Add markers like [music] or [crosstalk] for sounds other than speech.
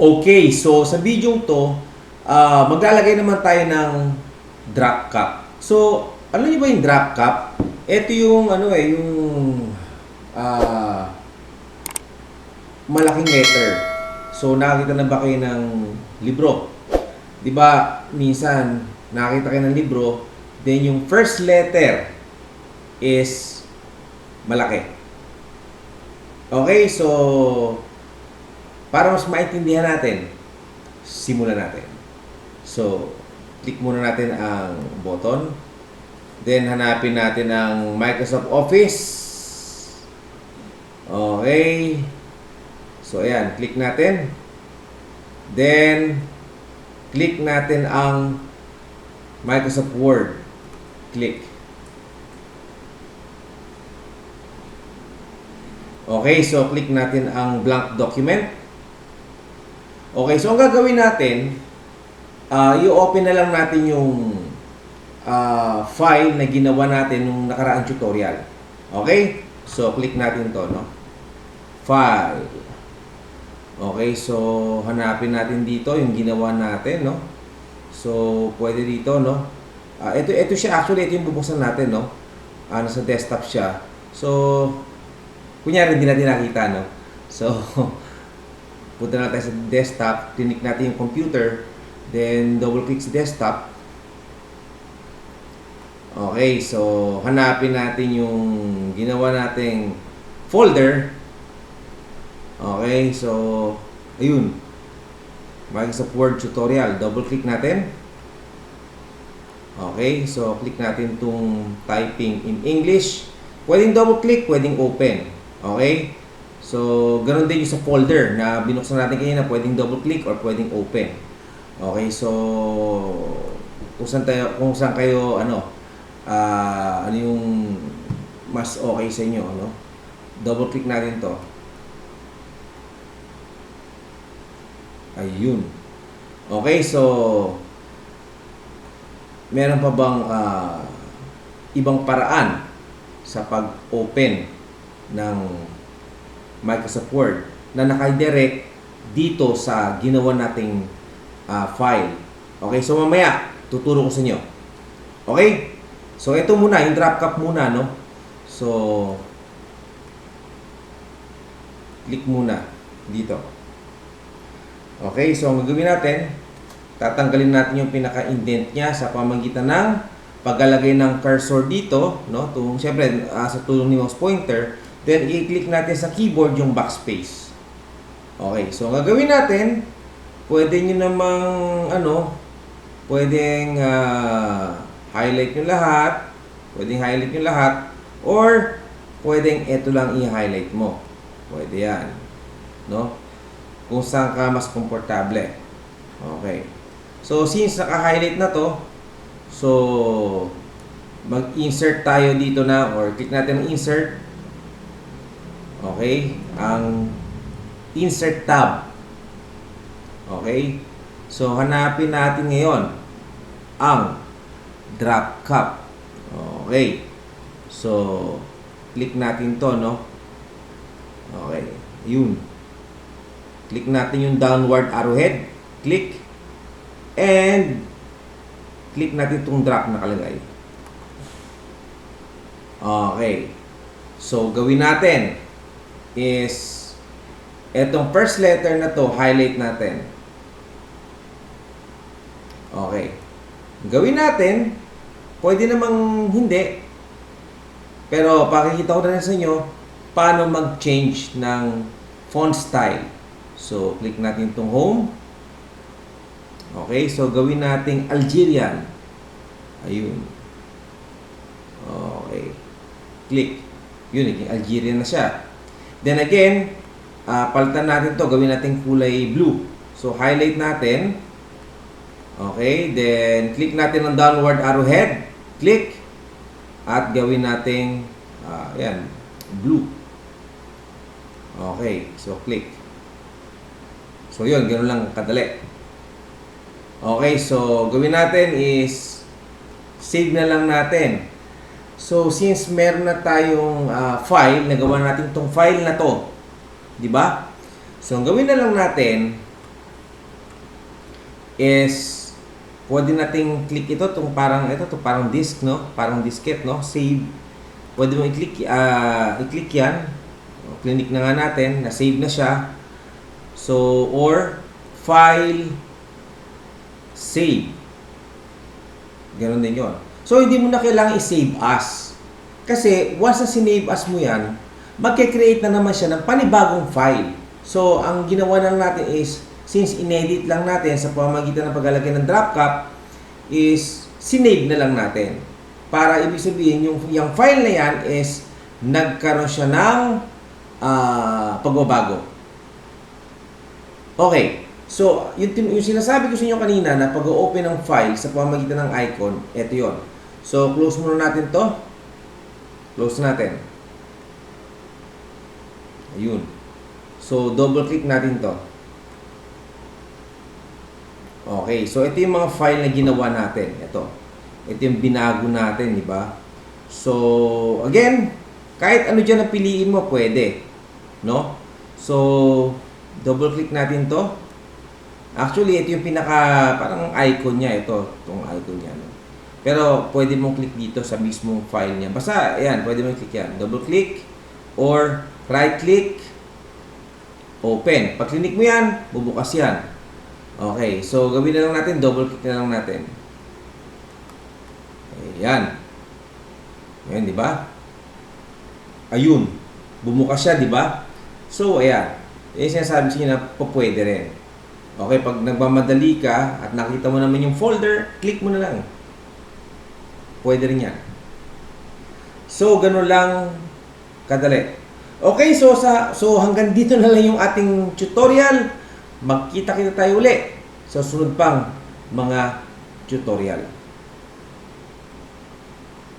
Okay, so sa video to, ah, maglalagay naman tayo ng drop cap. So, ano niyo ba yung drop cap? Ito yung ano eh, yung ah, malaking letter. So, nakakita na ba kayo ng libro? 'Di ba, minsan nakakita kayo ng libro, then yung first letter is malaki. Okay, so para mas maintindihan natin, simulan natin. So, click muna natin ang button. Then, hanapin natin ang Microsoft Office. Okay. So, ayan. Click natin. Then, click natin ang Microsoft Word. Click. Okay, so click natin ang blank document. Okay, so ang gagawin natin, ah i-open na lang natin yung ah, file na ginawa natin nung nakaraang tutorial. Okay? So, click natin to, no? File. Okay, so hanapin natin dito yung ginawa natin, no? So, pwede dito, no? Ah, ito, ito siya, actually, ito yung bubuksan natin, no? Ah, nasa desktop siya. So, kunyari hindi natin nakita, no? So, [laughs] punta na tayo sa desktop, click natin yung computer, then double click sa desktop. Okay, so hanapin natin yung ginawa nating folder. Okay, so ayun. Microsoft Word tutorial, double click natin. Okay, so click natin tong typing in English. Pwedeng double click, pwedeng open. Okay? So, ganun din yung sa folder na binuksan natin kanina, pwedeng double click or pwedeng open. Okay, so kung saan tayo, kung saan kayo ano, ah ano yung mas okay sa inyo, ano? Double click natin 'to. Ayun. Okay, so meron pa bang ah, ibang paraan sa pag-open ng Microsoft Word na nakadirect dito sa ginawa nating ah, file. Okay, so mamaya tuturo ko sa inyo. Okay? So ito muna, yung drop cap muna, no? So click muna dito. Okay, so ang gagawin natin, tatanggalin natin yung pinaka-indent niya sa pamagitan ng paglalagay ng cursor dito, no? Tung syempre ah, sa tulong ni mouse pointer, then i-click natin sa keyboard yung backspace. Okay, so ang gagawin natin, pwede nyo namang ano, pwedeng ah, highlight nyo lahat, pwedeng highlight nyo lahat, or pwedeng ito lang i-highlight mo. Pwede yan. No? Kung saan ka mas komportable. Okay. So, since naka-highlight na to, so, mag-insert tayo dito na, or click natin ang insert. Okay. Ang insert tab. Okay. So, hanapin natin ngayon ang drop cap. Okay. So, click natin to, no? Okay. Yun. Click natin yung downward arrowhead. Click. And, click natin itong drop na nakalagay. Okay. So, gawin natin is etong first letter na to, highlight natin. Okay. Gawin natin, pwede namang hindi. Pero pakikita ko na sa inyo paano mag-change ng font style. So, click natin itong home. Okay, so gawin nating Algerian. Ayun. Okay. Click. Yun, naging Algerian na siya. Then again, ah, palitan natin to gawin nating kulay blue. So, highlight natin. Okay, then click natin ang downward arrowhead. Click. At gawin nating, ah, yan, blue. Okay, so click. So yun, ganoon lang kadali. Okay, so gawin natin is save na lang natin. So since meron na tayong ah, file, nagawa natin tong file na to. 'Di ba? So ang gawin na lang natin is pwede nating click ito tong parang ito to parang disk no? Parang diskette no? Save. Pwede mo i-click ah i-click yan. Clinic na nga natin na save na siya. So or file save Ganon din yon. So, hindi mo na kailangan i-save as. Kasi, once na sinave as mo yan, magke-create na naman siya ng panibagong file. So, ang ginawa lang natin is, since inedit lang natin sa pamamagitan ng paglalagay ng drop cap, is sinave na lang natin. Para ibig sabihin, yung, yung file na yan is nagkaroon siya ng ah, pagbabago. Okay. So, yung, yung sinasabi ko sa inyo kanina na pag-open ng file sa pamamagitan ng icon, eto yon. So, close muna natin to. Close natin. Ayun. So, double click natin to. Okay. So, ito yung mga file na ginawa natin. Ito. Ito yung binago natin, di ba? So, again, kahit ano dyan na piliin mo, pwede. No? So, double click natin to. Actually, ito yung pinaka, parang icon niya, ito, itong icon niya. No? Pero, pwede mong click dito sa mismong file niya. Basta, ayan, pwede mong click yan. Double click, or right click, open. Pag click mo yan, bubukas yan. Okay, so gawin na lang natin, double click na lang natin. Ayan. Ayan, di ba? Ayun. Bumukas siya, di ba? So, ayan. Eh, sinasabi sa inyo na pwede rin. Okay, pag nagmamadali ka at nakita mo naman yung folder, click mo na lang. Pwede rin yan. So, ganun lang kadali. Okay, so sa so hanggang [laughs] dito na lang yung ating tutorial. Magkita kita tayo uli sa sunod pang mga tutorial.